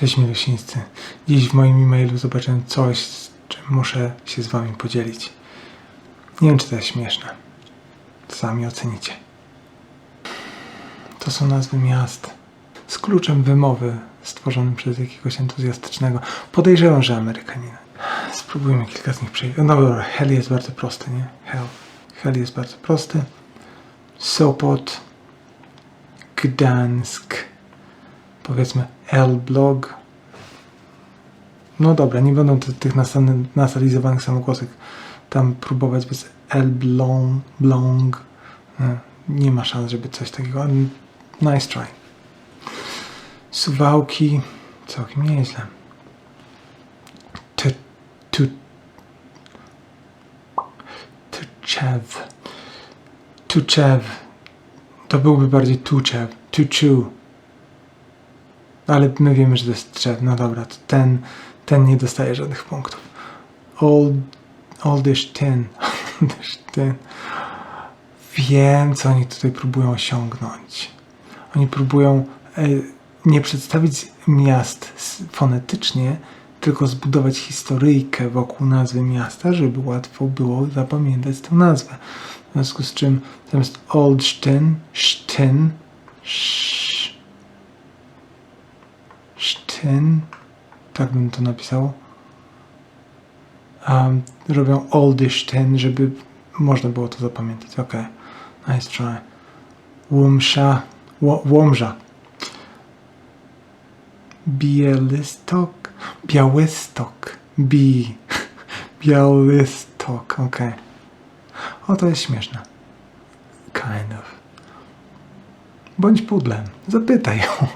Cześć milusińscy. Dziś w moim e-mailu zobaczyłem coś, z czym muszę się z wami podzielić. Nie wiem, czy to jest śmieszne. Sami ocenicie. To są nazwy miast z kluczem wymowy stworzonym przez jakiegoś entuzjastycznego. Podejrzewam, że Amerykanina. Spróbujmy kilka z nich przejść. No dobra, Hell jest bardzo prosty, nie? Hell. Hell jest bardzo prosty. Sopot. Gdańsk. Powiedzmy Elbląg. No dobra, nie będą ty- tych nasalizowanych samogłosek tam próbować bez Elbląg. Bląg. Nie, Nie ma szans, żeby coś takiego. Nice try. Suwałki. Całkiem nieźle. T- tu- Tuczew. Tuczew. To byłby bardziej Tuczew. Tuczu. Ale my wiemy, że to jest drzew. No dobra, to ten, ten nie dostaje żadnych punktów. Old, oldish ten. Oldish ten. Wiem, co oni tutaj próbują osiągnąć. Oni próbują e, nie przedstawić miast fonetycznie, tylko zbudować historyjkę wokół nazwy miasta, żeby łatwo było zapamiętać tę nazwę. W związku z czym zamiast Oldsztyn, Sztyn, Sz, Sztyn, tak bym to napisał, um, robią Oldysztyn, żeby można było to zapamiętać. Ok, nice try. Łomsza, Ło- Łomża. Białystok, Białystok, Bi, Białystok, ok. O, to jest śmieszne. Kind of. Bądź pudlem, zapytaj ją.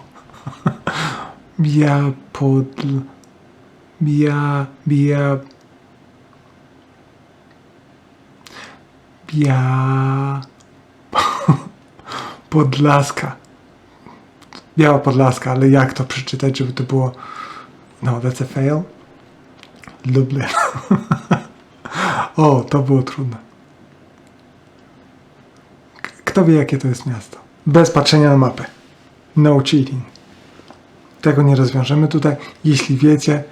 Bia podl. Bia, bia. Bia. Podlaska. Biała Podlaska, ale jak to przeczytać, żeby to było. No, that's a fail. Lublin. o, to było trudne. Kto wie, jakie to jest miasto? Bez patrzenia na mapę. No cheating. Tego nie rozwiążemy tutaj. Jeśli wiecie,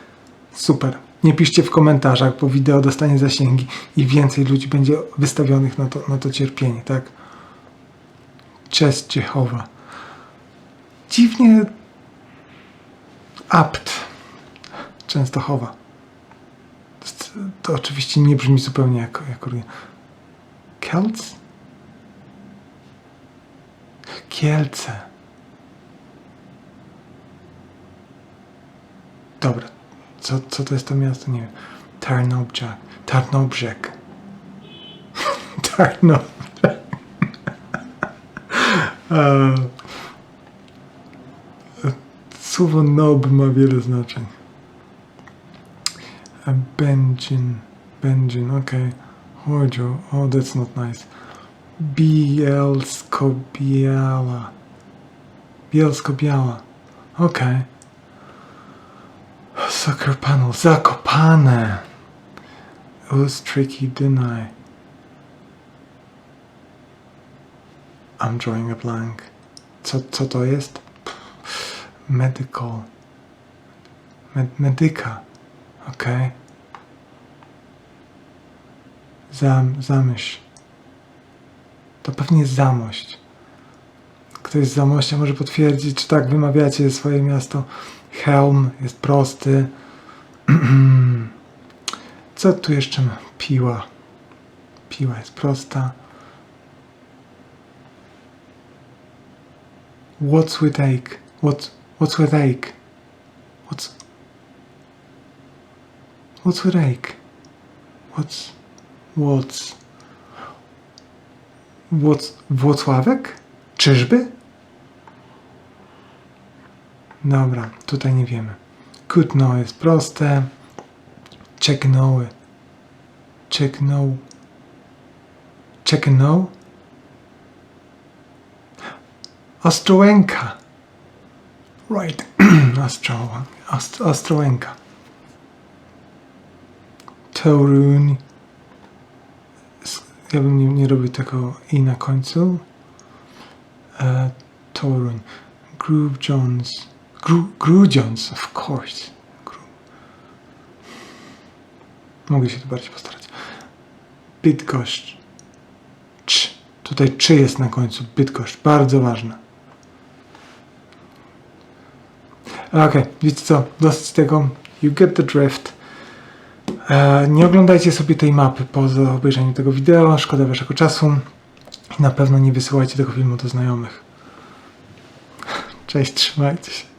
super. Nie piszcie w komentarzach, bo wideo dostanie zasięgi i więcej ludzi będzie wystawionych na to, na to cierpienie, tak? Cześć Ciechowa. Dziwnie apt. Częstochowa. To, to oczywiście nie brzmi zupełnie jako, jako Kielc? Kielce. Dobra. Co, co to jest to miasto? Nie wiem. Tarnobrzeg. Tarnobrzeg. Tarnobrzeg. Eee, Słowo nob ma wiele znaczeń. A Benjin. Benjin, okej. Chodziu. Oh, that's not nice. Bielsko-Biała. Bielsko-Biała. Okej. Soccer panel. Zakopane. It was tricky, didn't I? I'm drawing a blank. Co, co to jest? Medical. Med, medyka. Okej. Zam, zamyśl. To pewnie jest zamość. Ktoś z Zamościa może potwierdzić, czy tak wymawiacie swoje miasto. Helm jest prosty. Co tu jeszcze ma? Piła. Piła jest prosta. What's with ache? What, what's with ache? What's... What's with ache? What's... What's... What's... Włocławek? Czyżby? Dobra, tutaj nie wiemy. Kutno jest proste. Czeknoły. Czeknął. Czeknął? Ostrołęka. Right. Ostrołęka. Ost Ostrołęka. Toruń. Ja bym nie, nie robił tego i na końcu. Toruń. Groove Jones. Gru, Grudziądz, of course. Gru. Mogę się tu bardziej postarać. Bydgoszcz. Cz. Tutaj czy jest na końcu. Bydgoszcz. Bardzo ważne. Okej, wiecie co? Dosyć tego. You get the drift. E, nie oglądajcie sobie tej mapy poza obejrzeniem tego wideo. Szkoda waszego czasu. I na pewno nie wysyłajcie tego filmu do znajomych. Cześć, trzymajcie się.